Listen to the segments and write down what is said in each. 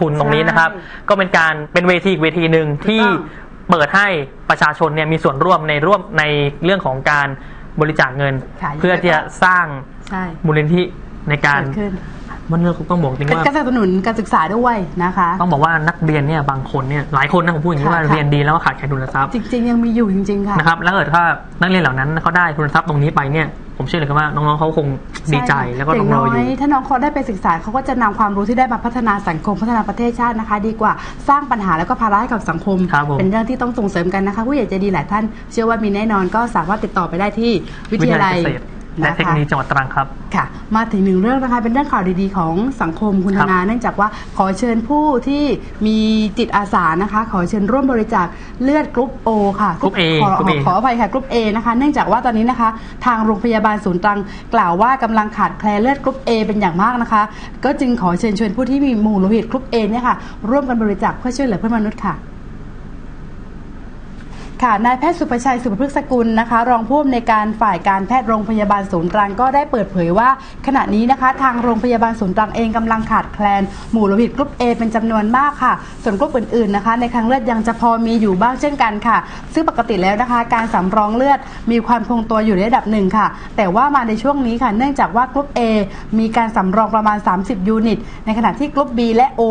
ทุนตรงนี้นะครับใช่ก็เป็นการเป็นเวทีอีกเวทีหนึ่งที่ถูกต้องเปิดให้ประชาชนเนี่ยมีส่วนร่วมในร่วมในเรื่องของการบริจาคเงินค่ะเพื่อที่จะสร้างใช่มูลนิธิในการเกิดขึ้นมันต้องบอกจริงเป็นว่าการสนับสนุนการศึกษาด้วยนะคะ ต้องบอกว่านักเรียนเนี่ยบางคนเนี่ยหลายคนนะผมพูดอย่างนี้ค่ะว่าค่ะเรียนดีแล้วก็ขาดแคลนทุนทรัพย์จริงๆยังมีอยู่จริงๆค่ะนะครับแล้วเกิดถ้านักเรียนเหล่านั้นเขาได้ทุนทรัพย์ตรงนี้ไปเนี่ย ผมเชื่อเลยครับว่าน้องๆเขาคงดีใจช่แล้วก็อรย่าองรน้อออยู่ยถ้าน้องเขาได้ไปศึกษาเขาก็จะนำความรู้ที่ได้มาพัฒนาสังคมพัฒนาประเทศชาตินะคะ ดีกว่าสร้างปัญหาแล้วก็ภาระให้กับสังคมครับผมเป็นเรื่องที่ต้องส่งเสริมกันนะคะผู้ใหญ่ใจดีหลายท่าน เชื่อว่ามีแน่นอนก็สามารถติดต่อไปได้ที่วิทยาลัยเกษตร และนะเทคคะโนโลยีจังหวัดตรังครับ ค่ะ มาถึงหนึ่งเรื่องนะคะ เป็นเรื่องข่าวดีๆ ของสังคมคุณธครับนา เนื่องจากว่าขอเชิญผู้ที่มีจิตอาสานะคะ ขอเชิญร่วมบริจาคเลือดกรุ๊ปโอค่ะกรุ๊ป A ขอกรุ๊ป A ขออภัยค่ะกรุ๊ป A นะคะ เนื่องจากว่าตอนนี้นะคะ ทางโรงพยาบาลศูนย์ตรังกล่าวว่ากำลังขาดแคลนเลือดกรุ๊ป A เป็นอย่างมากนะคะ ก็จึงขอเชิญชวนผู้ที่มีหมู่โลหิตกรุ๊ป A เนี่ยค่ะ ร่วมกันบริจาคเพื่อช่วยเหลือเพื่อนมนุษย์ค่ะ ค่ะ นายแพทย์สุประชัยสุภพฤกษกุลนะคะ รองผู้อำนวยการฝ่ายการแพทย์โรงพยาบาลศูนย์ตรังก็ได้เปิดเผยว่า ขณะนี้นะคะ ทางโรงพยาบาลศูนย์ตรังเองกำลังขาดแคลนหมู่โลหิตกรุ๊ป A เป็นจำนวนมากค่ะ ส่วนกรุ๊ปอื่นๆนะคะ ในครั้งเลือดยังจะพอมีอยู่บ้างเช่นกันค่ะ ซึ่งปกติแล้วนะคะ การสำรองเลือดมีความคงตัวอยู่ในระดับหนึ่งค่ะ แต่ว่ามาในช่วงนี้ค่ะเนื่องจากว่ากรุ๊ป A มีการสำรองประมาณ 30 ยูนิต ในขณะที่กรุ๊ป B และ O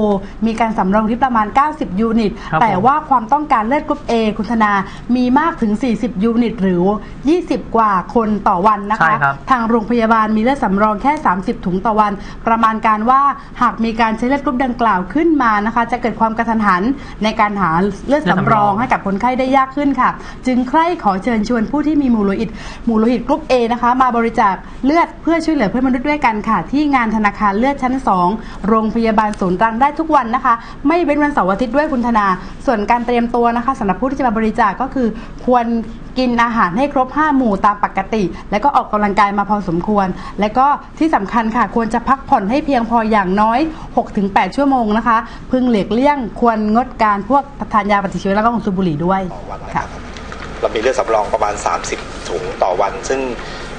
มีการสำรองที่ประมาณ 90 ยูนิตครับแต่ผมว่าความต้องการเลือดกรุ๊ป A คุณธนามีมากถึง 40 ยูนิต หรือ 20 กว่าคนต่อวันนะใช่คะครับทางโรงพยาบาลมีเลือดสำรองแค่ 30 ถุงต่อวัน ประมาณการว่าหากมีการใช้เลือดกรุ๊ปดังกล่าวขึ้นมานะคะ จะเกิดความกระทันหันในการหาเลือดสำรองให้กับคนไข้ได้ยากขึ้นค่ะ จึงใคร่ขอเชิญชวนผู้ที่มีหมู่โลหิตหมู่โลหิตกรุ๊ป A นะคะ มาบริจาคเลือดเพื่อช่วยเหลือเพื่อนมนุษย์ด้วยกันค่ะ ที่งานธนาคารเลือดชั้น 2 โรงพยาบาลศูนย์ตรังได้ทุกวันนะคะ ไม่เว้นวันเสาร์อาทิตย์ด้วยคุณธนา ส่วนการเตรียมตัวนะคะสำหรับผู้ที่จะมาบริจาคก็คือควรกินอาหารให้ครบ 5 หมู่ตามปกติ แล้วก็ออกกำลังกายมาพอสมควร และก็ที่สำคัญค่ะ ควรจะพักผ่อนให้เพียงพออย่างน้อย 6-8 ชั่วโมงนะคะ พึงหลีกเลี่ยงควรงดการพวกทานยาปฏิชีวนะแล้วก็ของสูบบุหรี่ด้วยต่อวันนะคค่ะรับเรามีเลือดสำรองประมาณ 30 ถุงต่อวัน ซึ่ง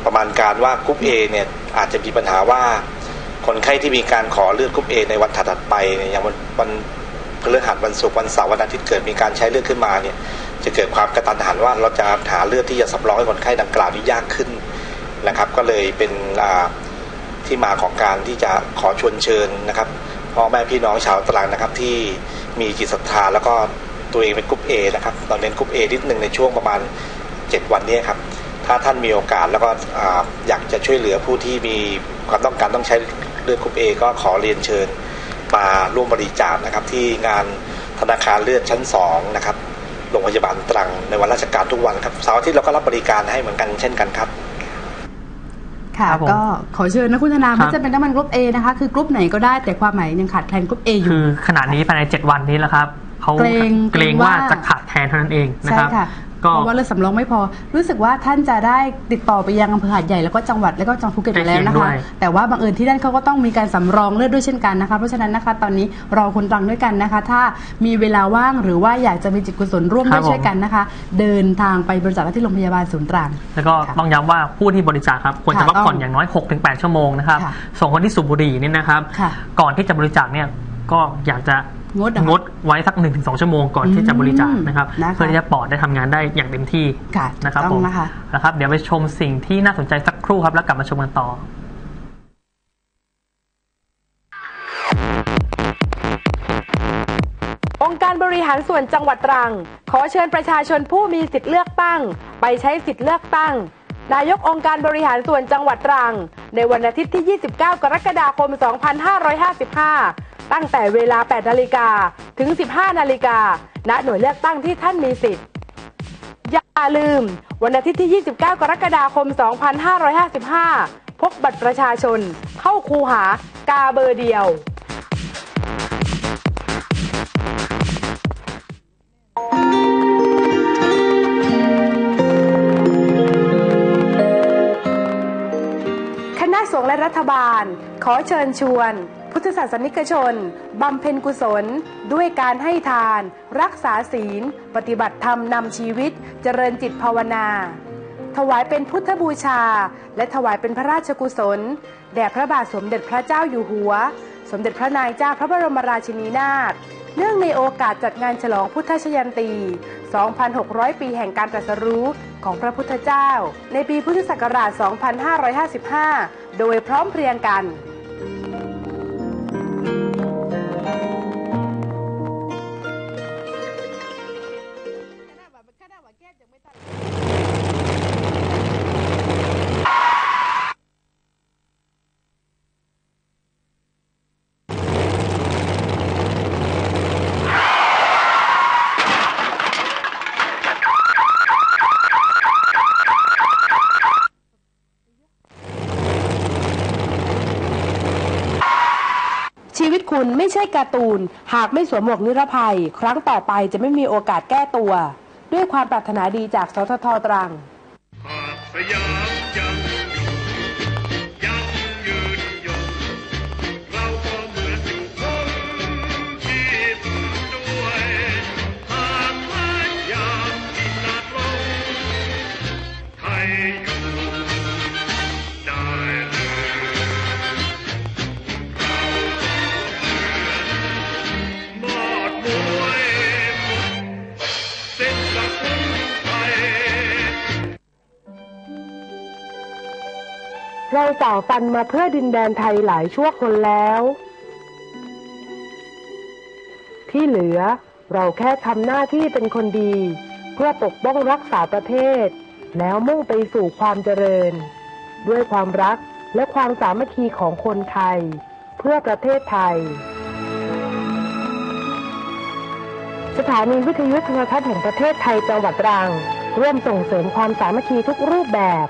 ประมาณการว่ากรุ๊ป A เนี่ยอาจจะมีปัญหาว่า คนไข้ที่มีการขอเลือดกรุ๊ป A ในวันถัดๆไปเนี่ยอย่างวันวันพฤหัสวันศุกร์วันเสาร์วันอาทิตย์เกิดมีการใช้เลือดขึ้นมาเนี่ย จะเกิดความกระตันหันว่าเราจะหาเลือดที่จะสำรองให้คนไข้ดังกล่าวนี้ยากขึ้นนะครับ ก็เลยเป็นที่มาของการที่จะขอชวนเชิญนะครับพ่อแม่พี่น้องชาวตรังนะครับที่มีจิตศรัทธาแล้วก็ตัวเองเป็นกรุ๊ป A นะครับเราเน้นกรุ๊ป A นิดหนึ่งในช่วงประมาณ 7 วันนี้ครับถ้าท่านมีโอกาสแล้วก็อ่าอยากจะช่วยเหลือผู้ที่มีความต้องการต้องใช้เลือดกรุ๊ป A ก็ขอเรียนเชิญมาร่วมบริจาคนะครับที่งานธนาคารเลือดชั้น2นะครับ โรงพยาบาลตรังในวันราชการทุกวันครับเสาร์อาทิตย์เราก็รับบริการให้เหมือนกันเช่นกันครับค่ะครับผมก็ขอเชิญนะคุณธนาครัไม่บจะเป็นน้ำมันกรุ๊ป A นะคะคือกรุ๊ปไหนก็ได้แต่ความหมายยังขาดแคลนกรุ๊ป A อยู่คือขนาดนี้ภายใน 7 วันนี้แล้วครับเขาเกรงเกรงเกรงว่าว่าจะขาดแคลนเท่านั้นเองนะใช่ครับค่ะก็ เพราะว่าเลือดสำรองไม่พอ รู้สึกว่าท่านจะได้ติดต่อไปยังอำเภอหาดใหญ่แล้วก็จังหวัดแล้วก็จังหวัดภูเก็ตไปแล้วนะใกล้คะเคียงด้วยแต่ว่าบังเอิญที่นั่นเขาก็ต้องมีการสำรองเลือดด้วยเช่นกันนะคะ เพราะฉะนั้นนะคะตอนนี้เราคนตรังด้วยกันนะคะ ถ้ามีเวลาว่างหรือว่าอยากจะมีจิตกุศลร่วมด้วยช่วยกันนะคะ เดินทางไปบริจาคที่โรงพยาบาลศูนย์ตรังแล้วก็ค่ะต้องย้ำว่าผู้ที่บริจาคครับควรจะค่ะพักผ่อนต้องอย่างน้อย 6-8 ชั่วโมงนะครับค่ะส่วนคนที่สูบบุหรี่เนี่ยนะครับค่ะก่อนที่จะบริจาคเนี่ยก็อยากจะ งดเหรอคะงดไว้สัก1-2ชั่วโมงก่อนที่จะบริจาคนะครับอืมนะคะเพื่อที่จะปอดได้ทำงานได้อย่างเต็มที่ค่ะนะครับต้ผองมนะคะนะครับ เดี๋ยวไปชมสิ่งที่น่าสนใจสักครู่ครับ แล้วกลับมาชมกันต่อองค์การบริหารส่วนจังหวัดตรัง ขอเชิญประชาชนผู้มีสิทธิ์เลือกตั้ง ไปใช้สิทธิ์เลือกตั้ง นายกองค์การบริหารส่วนจังหวัดตรัง ในวันอาทิตย์ที่ 29 กรกฎาคม 2555 ตั้งแต่เวลา 8 นาฬิกาถึง 15 นาฬิกาณหน่วยเลือกตั้งที่ท่านมีสิทธิ์ อย่าลืม วันอาทิตย์ที่ 29 กรกฎาคม 2555 พกบัตรประชาชน เข้าคูหากาเบอร์เดียวคณะสงฆ์และรัฐบาล ขอเชิญชวน พุทธศาสนิกชน บำเพ็ญกุศล ด้วยการให้ทาน รักษาศีล ปฏิบัติธรรมนำชีวิต เจริญจิตภาวนา ถวายเป็นพุทธบูชา และถวายเป็นพระราชกุศล แด่พระบาทสมเด็จพระเจ้าอยู่หัว สมเด็จพระนายเจ้าพระบรมราชินีนาถเนื่องในโอกาสจัดงานฉลองพุทธชยันตี 2,600 ปีแห่งการตรัสรู้ของพระพุทธเจ้า ในปีพุทธศักราช 2555 โดยพร้อมเพรียงกัน ชีวิตคุณไม่ใช่การ์ตูน หากไม่สวมหมวกนิรภัย ครั้งต่อไปจะไม่มีโอกาสแก้ตัว ด้วยความปรารถนาดีจากสททตรังหากสยาม เราฝ่าฟันมาเพื่อดินแดนไทยหลายชั่วคนแล้ว ที่เหลือเราแค่ทำหน้าที่เป็นคนดี เพื่อปกป้องรักษาประเทศ แล้วมุ่งไปสู่ความเจริญ ด้วยความรักและความสามัคคีของคนไทย เพื่อประเทศไทย สถานีวิทยุโทรทัศน์แห่งประเทศไทยจังหวัดตรัง ร่วมส่งเสริมความสามัคคีทุกรูปแบบ